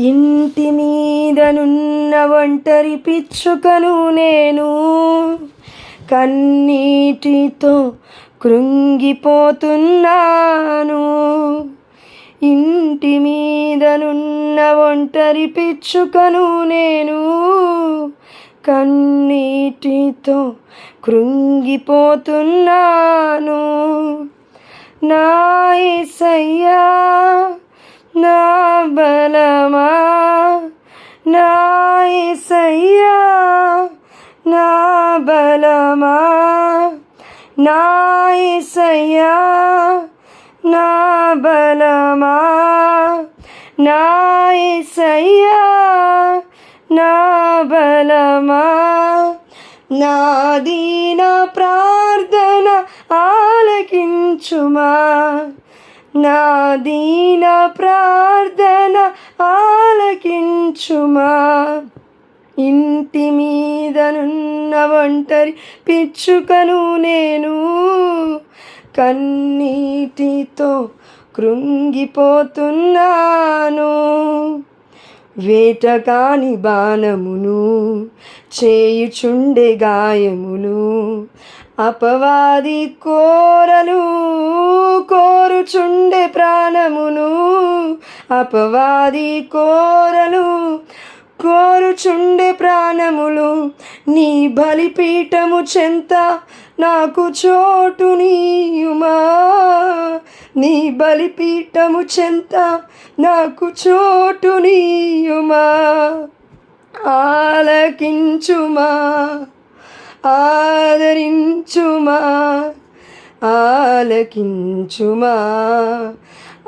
ఇంటి మీదనున్న ఒంటరి పిచ్చుకను నేను. కన్నీటితో కృంగిపోతున్నాను. ఇంటి మీదనున్న ఒంటరి పిచ్చుకను నేను. కన్నీటితో కృంగిపోతున్నాను. నా ఏసయ్యా నా బలమా? నా యేసయ్యా నా బలమా? నా యేసయ్యా నా బలమా? నా యేసయ్యా నా బలమా? నా దీన ప్రార్థన ఆలకించుమా? నా దీన ప్రార్థన ఆలకించుమా. ఇంటి మీదనున్న ఒంటరి పిచ్చుకను నేను. కన్నీటితో కృంగిపోతున్నాను. వేటకాని బాణమును చేయుచుండే గాయములు అపవాది కోరలు కోరుచుండే ప్రాణమును అపవాది కోరలు కోరుచుండే ప్రాణములు నీ బలిపీఠము చెంత నాకు చోటు నీయుమా. నీ బలిపీఠము చెంత నాకు చోటు నీయుమా. ఆలకించుమా ఆదరించుమా ఆలకించుమా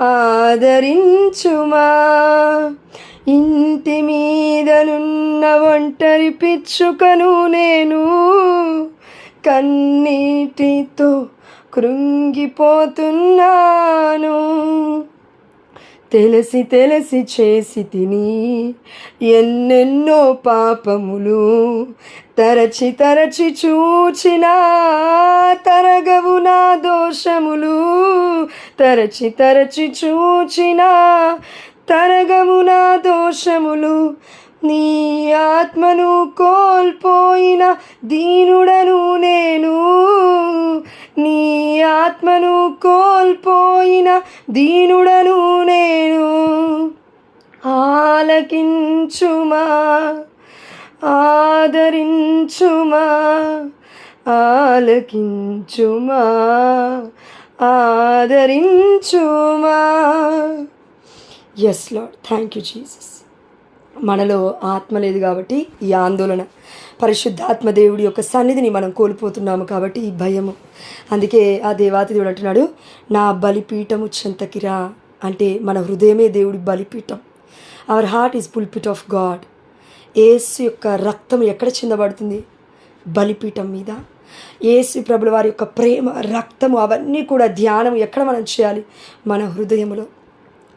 ఆదరించుమా. ఇంటి మీదనున్న ఒంటరి పిచ్చుకను నేను కన్నీటితో కృంగిపోతున్నాను. తెలిసి తెలిసి చేసి తిని ఎన్నెన్నో పాపములు తరచి తరచి చూచిన తరగవు నా దోషములు. తరచి తరచి చూచిన తరగవు నా దోషములు. నీ ఆత్మను కోల్పోయిన దీనుడను నేను. ఆత్మను కోల్పోయిన దీనుడను నేను. ఆలకించుమా? ఆదరించుమా? ఆలకించుమా? ఆదరించుమా? Yes Lord thank you Jesus మనలో ఆత్మ లేదు కాబట్టి ఈ ఆందోళన. పరిశుద్ధాత్మ దేవుడి యొక్క సన్నిధిని మనం కోల్పోతున్నాము కాబట్టి ఈ భయము. అందుకే ఆ దేవాతి దేవుడు అంటున్నాడు నా బలిపీఠము చెంతకిరా. అంటే మన హృదయమే దేవుడి బలిపీఠం. Our heart is pulpit of God Yesu యొక్క రక్తం ఎక్కడ చిందబడుతుంది? బలిపీఠం మీద. ఏసు ప్రభుల వారి యొక్క ప్రేమ రక్తము అవన్నీ కూడా ధ్యానం ఎక్కడ మనం చేయాలి? మన హృదయంలో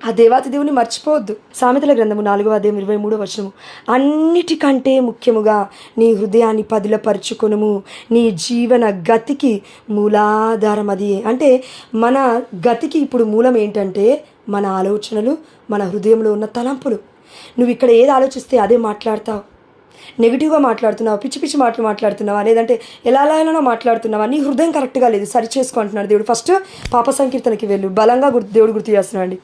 ఆ దేవాతి దేవుని మర్చిపోవద్దు. సామెతల గ్రంథము నాలుగవ అధ్యాయం ఇరవై మూడో వచనము. అన్నిటికంటే ముఖ్యముగా నీ హృదయాన్ని పదిలపరుచుకొనుము. నీ జీవన గతికి మూలాధారం అది. అంటే మన గతికి ఇప్పుడు మూలం ఏంటంటే మన ఆలోచనలు మన హృదయంలో ఉన్న తలంపులు. నువ్వు ఇక్కడ ఏది ఆలోచిస్తే అదే మాట్లాడతావు. నెగిటివ్గా మాట్లాడుతున్నావా? పిచ్చి పిచ్చి మాటలు మాట్లాడుతున్నావా? లేదంటే ఎలా ఎలా మాట్లాడుతున్నావా? నీ హృదయం కరెక్ట్గా లేదు. సరి చేసుకుంటున్నాడు దేవుడు. ఫస్ట్ పాప సంకీర్తనకి వెళ్ళు. బలంగా గుర్తు దేవుడు గుర్తు చేస్తున్నాడు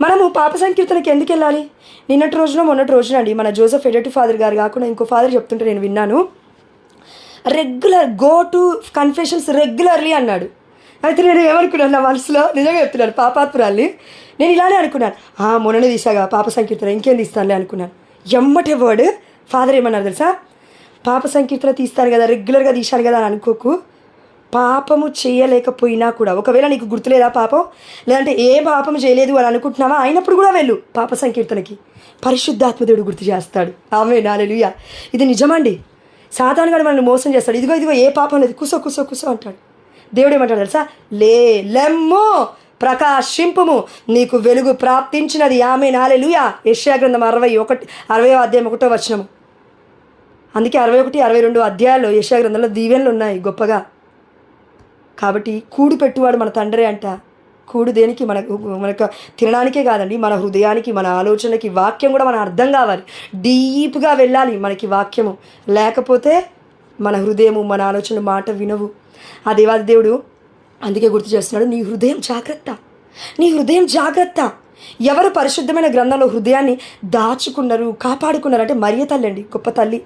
మనము పాప సంకీర్తనకి ఎందుకు వెళ్ళాలి? నిన్నటి రోజున మొన్నటి రోజున అండి మన జోసఫ్ ఎడటి ఫాదర్ గారు కాకుండా ఇంకో ఫాదర్ చెప్తుంటే నేను విన్నాను. Regular go to confessions regularly అన్నాడు. అయితే నేను ఏమనుకున్నాను నా మనసులో? నిజంగా చెప్తున్నాను పాపాత్పురాల్ని నేను ఇలానే అనుకున్నాను. ఆ మొన్ననే తీసాగా పాప సంకీర్తన. ఇంకేం తీస్తానులే అనుకున్నాను. ఎమ్మటే వర్డ్ ఫాదర్ ఏమన్నారు తెలుసా? పాప సంకీర్తన తీస్తారు కదా రెగ్యులర్గా తీశారు కదా అని అనుకోకు. పాపము చేయలేకపోయినా కూడా ఒకవేళ నీకు గుర్తులేదా పాపం? లేదంటే ఏ పాపం చేయలేదు అని అనుకుంటున్నావా? అయినప్పుడు కూడా వెళ్ళు పాప సంకీర్తనకి. పరిశుద్ధాత్మదేవుడు గుర్తు చేస్తాడు. ఆమె నాలుయ ఇది నిజమండి సాధారణంగా మనల్ని మోసం చేస్తాడు. ఇదిగో ఇదిగో ఏ పాపం లేదు. కుసో కుసో కుసో అంటాడు. దేవుడు ఏమంటాడు తెలుసా? లే లెమ్ము ప్రకాశింపుము నీకు వెలుగు ప్రాప్తించినది. ఆమె నాలెలుయా యెషయా గ్రంథం అరవై ఒకటి అరవై అధ్యాయం ఒకటో వచ్చినము అందుకే అరవై ఒకటి అరవై రెండు అధ్యాయాలు యశా గ్రంథంలో దీవెనలు ఉన్నాయి గొప్పగా. కాబట్టి కూడు పెట్టువాడు మన తండ్రి అంట. కూడు దేనికి? మనకు మనకు తినడానికే కాదండి మన హృదయానికి మన ఆలోచనకి వాక్యం కూడా మన అర్థం కావాలి. డీప్గా వెళ్ళాలి మనకి వాక్యము. లేకపోతే మన హృదయము మన ఆలోచన మాట వినవు. ఆ దేవాది దేవుడు అందుకే గుర్తు చేస్తున్నాడు నీ హృదయం జాగ్రత్త. నీ హృదయం జాగ్రత్త. ఎవరు పరిశుద్ధమైన గ్రంథంలో హృదయాన్ని దాచుకున్నారు కాపాడుకున్నారు అంటే మరియ తల్లి అండి గొప్ప తల్లి.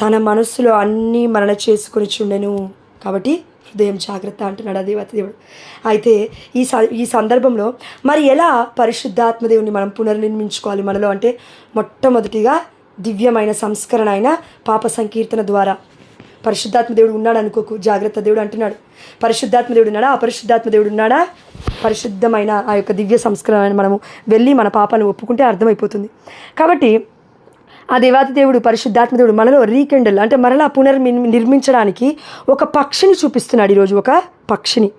తన మనస్సులో అన్నీ మరణ చేసుకొని చుండెను. కాబట్టి హృదయం జాగ్రత్త అంటున్నాడు ఆ దేవత దేవుడు. అయితే ఈ స ఈ సందర్భంలో మరి ఎలా పరిశుద్ధాత్మదేవుని మనం పునర్నిర్మించుకోవాలి మనలో అంటే మొట్టమొదటిగా దివ్యమైన సంస్కరణ అయిన పాప సంకీర్తన ద్వారా. పరిశుద్ధాత్మ దేవుడు ఉన్నాడు అనుకోకు జాగ్రత్త దేవుడు అంటున్నాడు. పరిశుద్ధాత్మ దేవుడు ఉన్నాడా? అపరిశుద్ధాత్మ దేవుడు ఉన్నాడా? పరిశుద్ధమైన ఆ యొక్క దివ్య సంస్కరణ మనము వెళ్ళి మన పాపాలను ఒప్పుకుంటే అర్థమైపోతుంది. కాబట్టి ఆ దేవాది దేవుడు పరిశుద్ధాత్మదేవుడు మనలో రీకెండల్ అంటే మరలా పునర్ నిర్మించడానికి ఒక పక్షిని చూపిస్తున్నాడు ఈరోజు ఒక పక్షిని.